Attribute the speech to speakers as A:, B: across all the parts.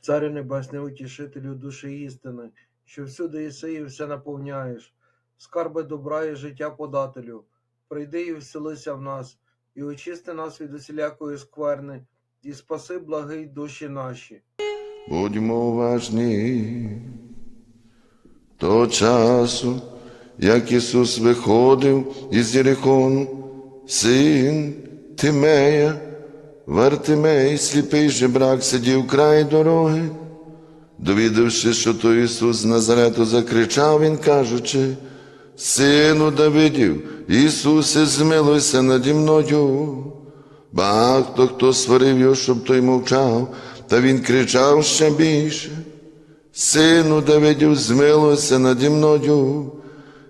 A: Царю Небесний, утішителю душі істини, що всюди єси і все наповняєш, скарби добра і життя подателю, прийди і вселися в нас, і очисти нас від усілякої скверни, і спаси благий душі наші.
B: Будьмо уважні. Того часу, як Ісус виходив із Єрихону, син Тимея, Вартимей, сліпий жебрак, сидів край дороги. Довідавши, що то Ісус з Назарету закричав він, кажучи, Сину Давидів, Ісусе, змилуйся наді мною. Багато хто сварив його, щоб той мовчав, та він кричав ще більше. Сину Давидів, змилуйся наді мною.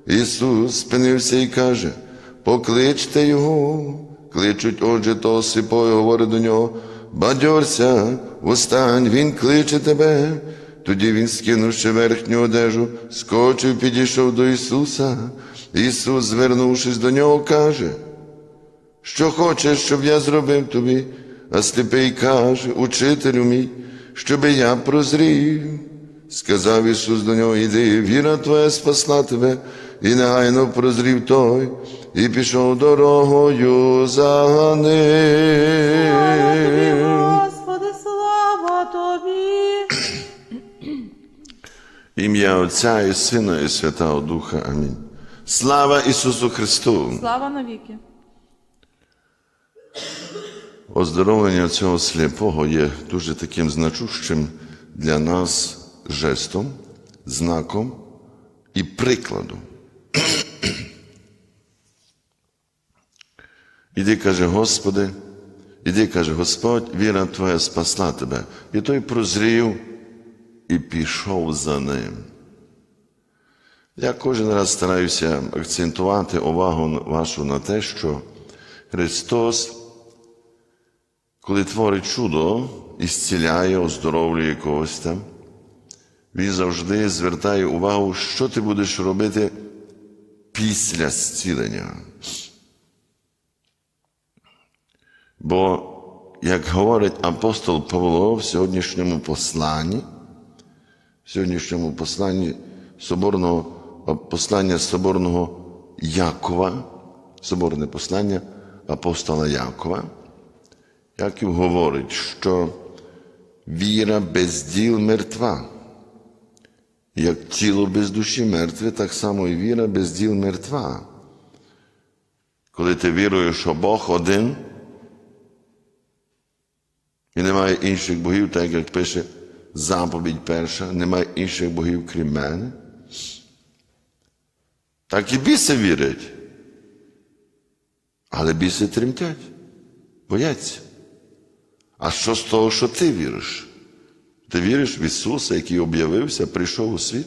B: Ісус спинився і каже, покличте його. Кличуть, отже, того сліпого, говорить до нього, бадьорся, встань, він кличе тебе. Тоді він, скинувши верхню одежу, скочив, підійшов до Ісуса. Ісус, звернувшись до нього, каже, що хочеш, щоб я зробив тобі, а сліпий каже, учителю мій, щоби я прозрів. Сказав Ісус до нього, іди, віра твоя спасла тебе, і негайно прозрів той, і пішов дорогою за
C: Слава тобі,
B: ним.
C: Господи, слава тобі.
B: Ім'я Отця і Сина, і Святого Духа. Амінь. Слава Ісусу Христу!
C: Слава навіки.
B: Оздоровлення цього сліпого є дуже таким значущим для нас жестом, знаком і прикладом. Іди, каже Господи, іди, каже Господь, віра Твоя спасла тебе. І той прозрів і пішов за ним. Я кожен раз стараюся акцентувати увагу вашу на те, що Христос коли творить чудо і зціляє, оздоровлює когось там, він завжди звертає увагу, що ти будеш робити після зцілення. Бо, як говорить апостол Павло в сьогоднішньому посланні, в сьогоднішньому посланні соборного послання соборного Якова, соборне послання апостола Якова, Яків говорить, що віра без діл мертва. Як тіло без душі мертве, так само і віра без діл мертва. Коли ти віруєш, що Бог один і немає інших богів, так як пише заповідь перша, немає інших богів, крім мене, так і біси вірять. Але біси тремтять, бояться. А що з того, що ти віриш? Ти віриш в Ісуса, який об'явився, прийшов у світ?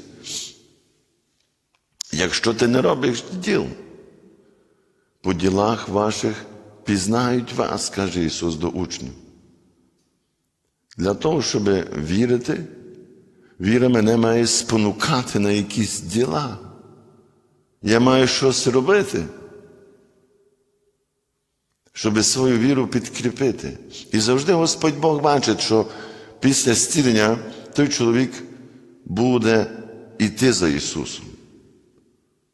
B: Якщо ти не робиш діл, по ділах ваших пізнають вас, каже Ісус до учнів. Для того, щоб вірити, віра мене має спонукати на якісь діла. Я маю щось робити щоб свою віру підкріпити. І завжди Господь Бог бачить, що після зцілення той чоловік буде йти за Ісусом.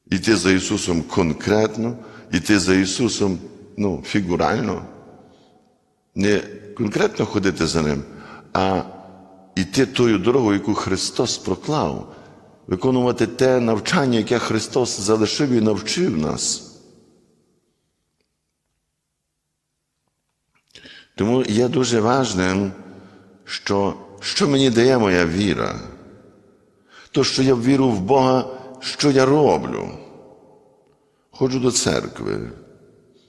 B: Іти за Ісусом конкретно, іти за Ісусом ну, фігурально. Не конкретно ходити за Ним, а йти тою дорогою, яку Христос проклав, виконувати те навчання, яке Христос залишив і навчив нас. Тому є дуже важним, що, що мені дає моя віра. То, що я віру в Бога, що я роблю. Ходжу до церкви.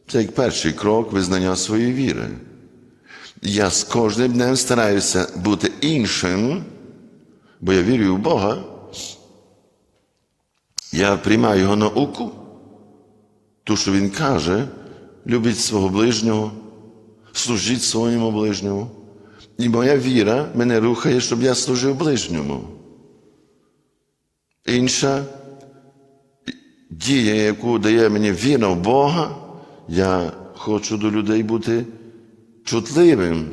B: Це як перший крок визнання своєї віри. Я з кожним днем стараюся бути іншим, бо я вірю в Бога. Я приймаю його науку, ту, що він каже, любіть свого ближнього служіть своєму ближньому. І моя віра мене рухає, щоб я служив ближньому. Інша дія, яку дає мені віра в Бога, я хочу до людей бути чутливим.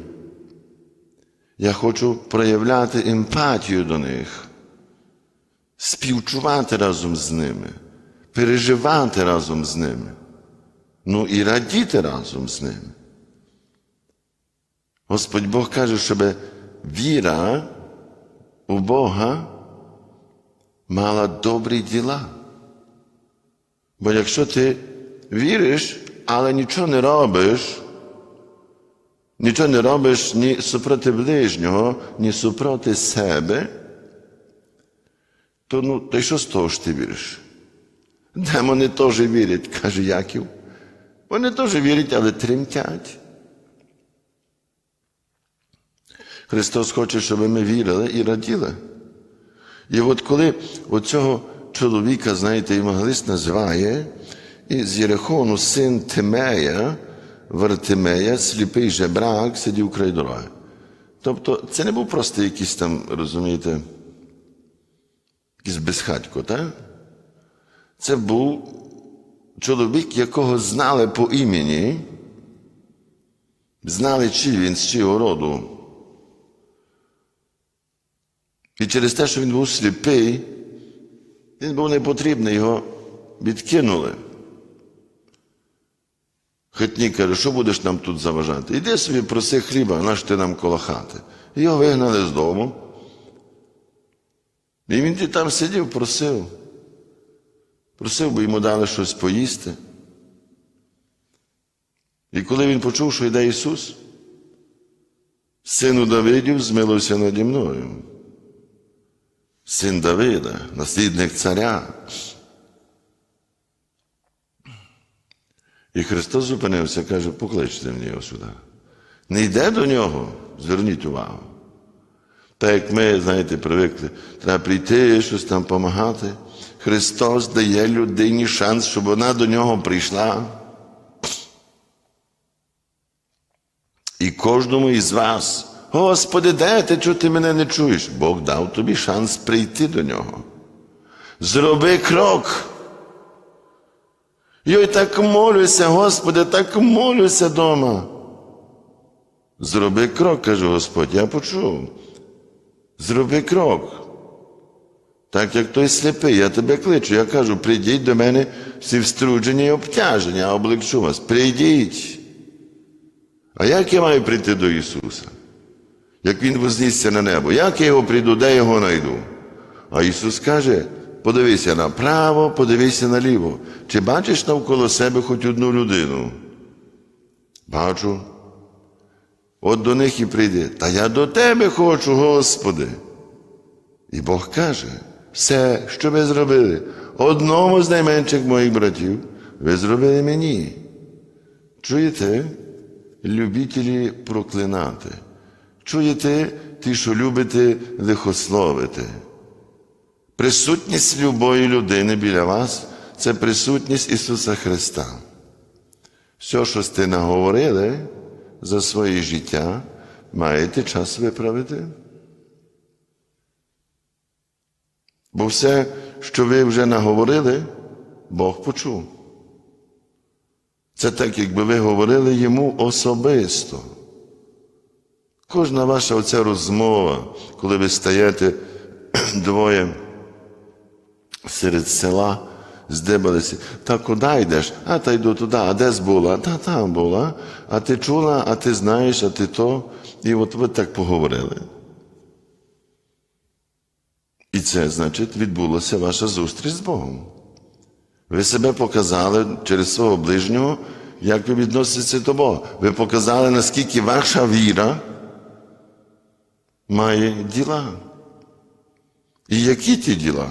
B: Я хочу проявляти емпатію до них, співчувати разом з ними, переживати разом з ними, ну і радіти разом з ними. Господь Бог каже, щоб віра у Бога мала добрі діла. Бо якщо ти віриш, але нічого не робиш, нічого не робиш ні супроти ближнього, ні супроти себе, то ну, то й що з того ж ти віриш? Демони теж вірять, каже Яків. Вони теж вірять, але тремтять. Христос хоче, щоб ми вірили і раділи. І от коли оцього чоловіка, знаєте, євангелист називає, і з Єрихону син Тимея, Вартимея, сліпий жебрак, сидів край дороги. Тобто це не був просто якийсь там, розумієте, якийсь безхатько, так? Це був чоловік, якого знали по імені, знали, чи він, з чого роду. І через те, що він був сліпий, він був непотрібний, його відкинули. Хитник каже, що будеш нам тут заважати? Іди собі проси хліба, наш ти нам коло хати. Його вигнали з дому. І він там сидів, просив. Просив, бо йому дали щось поїсти. І коли він почув, що йде Ісус, сину Давидів змилився наді мною. Син Давида, наслідник царя. І Христос зупинився, каже, покличте мені його сюди. Не йде до нього, зверніть увагу. Так як ми, знаєте, привикли, треба прийти, щось там допомагати. Христос дає людині шанс, щоб вона до нього прийшла. І кожному із вас, Господи, де ти, чого ти мене не чуєш? Бог дав тобі шанс прийти до нього. Зроби крок. Йой, так молюся, Господи, так молюся дома. Зроби крок, каже Господь, я почув. Зроби крок. Так як той сліпий, я тебе кличу, я кажу, прийдіть до мене всі вструджені і обтяжені, я облегчу вас. Прийдіть. А як я маю прийти до Ісуса? Як Він вознісся на небо, як я його прийду, де його знайду? А Ісус каже, подивися направо, подивися наліво. Чи бачиш навколо себе хоч одну людину? Бачу. От до них і прийде. Та я до тебе хочу, Господи. І Бог каже, все, що ви зробили, одному з найменших моїх братів, ви зробили мені. Чуєте? Любітелі проклинати. Чуєте ті, що любите лихословити. Присутність любої людини біля вас це присутність Ісуса Христа. Все, що сте наговорили за своє життя, маєте час виправити. Бо все, що ви вже наговорили, Бог почув. Це так, якби ви говорили йому особисто. Кожна ваша оця розмова, коли ви стаєте двоє серед села, здибалися, та куди йдеш? А та йду туди, а де була? Та там була. А ти чула, а ти знаєш, а ти то. І от ви так поговорили. І це, значить, відбулася ваша зустріч з Богом. Ви себе показали через свого ближнього, як ви відноситеся до Бога. Ви показали, наскільки ваша віра має діла. І які ті діла?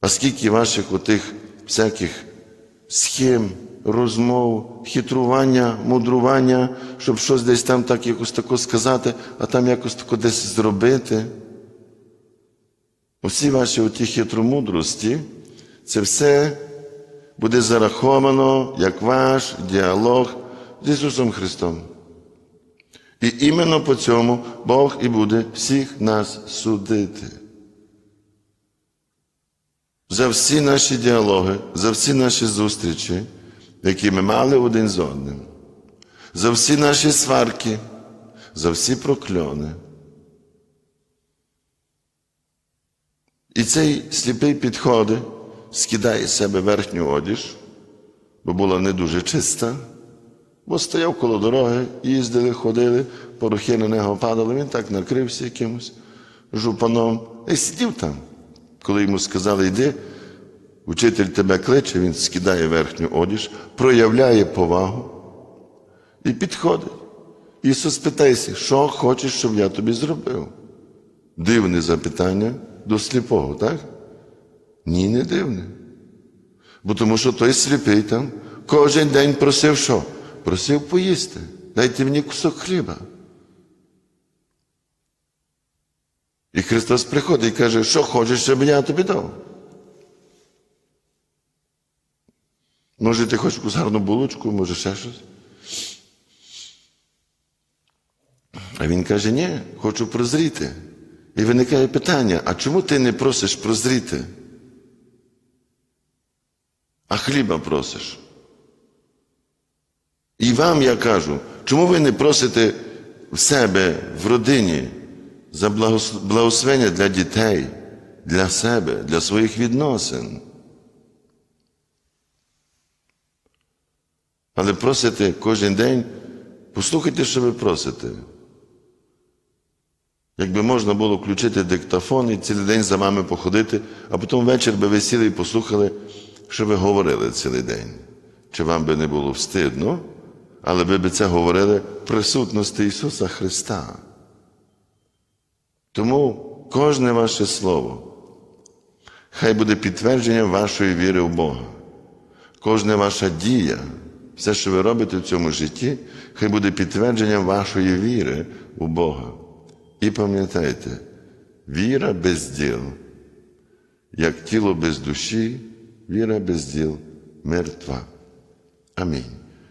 B: А скільки ваших отих всяких схем, розмов, хитрування, мудрування, щоб щось десь там так якось тако сказати, а там якось тако десь зробити. Усі ваші оті хитромудрості, це все буде зараховано як ваш діалог з Ісусом Христом. І іменно по цьому Бог і буде всіх нас судити. За всі наші діалоги, за всі наші зустрічі, які ми мали один з одним, за всі наші сварки, за всі прокльони. І цей сліпий підходить, скидає з себе верхню одіж, бо була не дуже чиста, бо стояв коло дороги, їздили, ходили, порохи на нього падали, він так накрився якимось жупаном і сидів там. Коли йому сказали, йди, учитель тебе кличе, він скидає верхню одіж, проявляє повагу і підходить. Ісус питається, що хочеш, щоб я тобі зробив? Дивне запитання до сліпого, так? Ні, не дивне. Бо тому що той сліпий там кожен день просив що? Просив поїсти. Дайте мені кусок хліба. І Христос приходить і каже, що хочеш, щоб я тобі дав. Може, ти хочеш якусь гарну булочку, може ще щось. А він каже, ні, хочу прозріти. І виникає питання: а чому ти не просиш прозріти? А хліба просиш? І вам я кажу, чому ви не просите в себе, в родині за благословення для дітей, для себе, для своїх відносин? Але просите кожен день, послухайте, що ви просите. Якби можна було включити диктофон і цілий день за вами походити, а потім вечір би ви сіли і послухали, що ви говорили цілий день. Чи вам би не було встидно, але ви би це говорили в присутності Ісуса Христа. Тому кожне ваше слово хай буде підтвердженням вашої віри в Бога. Кожна ваша дія, все, що ви робите в цьому житті, хай буде підтвердженням вашої віри у Бога. І пам'ятайте, віра без діл, як тіло без душі, віра без діл мертва. Амінь.